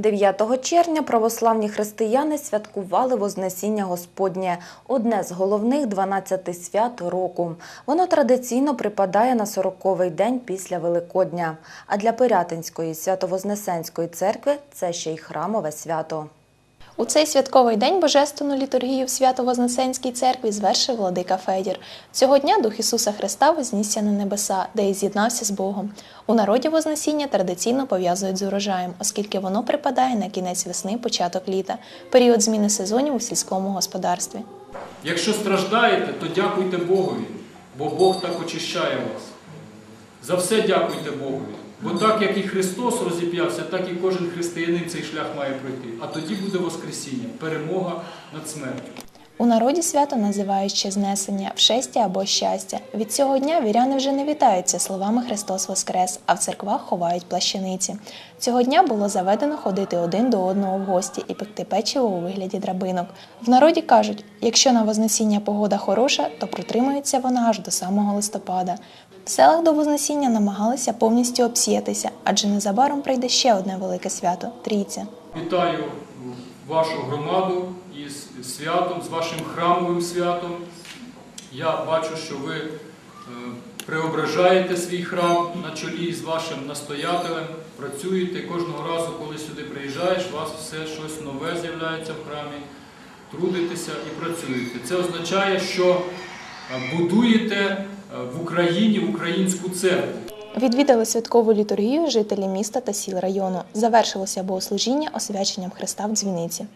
9 червня православні християни святкували Вознесіння Господнє – одне з головних 12 свят року. Воно традиційно припадає на 40-й день після Великодня. А для Пирятинської Свято-Вознесенської церкви це ще й храмове свято. У цей святковий день Божественну літургію в Свято-Вознесенській церкві звершив владика Федір. Цього дня Дух Ісуса Христа вознісся на небеса, де і з'єднався з Богом. У народі Вознесіння традиційно пов'язують з урожаєм, оскільки воно припадає на кінець весни, початок літа, період зміни сезонів у сільському господарстві. Якщо страждаєте, то дякуйте Богові, бо Бог так очищає вас. За все дякуйте Богові. Бо так як і Христос розіп'явся, так і кожен християнин цей шлях має пройти. А тоді буде Воскресіння, перемога над смертю. У народі свято називають ще знесення, вшестя або щастя. Від цього дня віряни вже не вітаються словами Христос Воскрес, а в церквах ховають плащаниці. Цього дня було заведено ходити один до одного в гості і пекти печиво у вигляді драбинок. В народі кажуть, якщо на Вознесіння погода хороша, то протримується вона аж до самого листопада. В селах до Вознесіння намагалися повністю обсіятися, адже незабаром прийде ще одне велике свято трійця. Вітаю вашу громаду із святом, з вашим храмовим святом. Я бачу, що ви е, преображаєте свій храм на чолі з вашим настоятелем, працюєте кожного разу, коли сюди приїжджаєш, у вас все щось нове з'являється в храмі, трудитеся і працюєте. Це означає, що е, будуєте е, в Україні українську церкву. Відвідали святкову літургію жителі міста та сіл району. Завершилося богослужіння освяченням Христа в дзвіниці.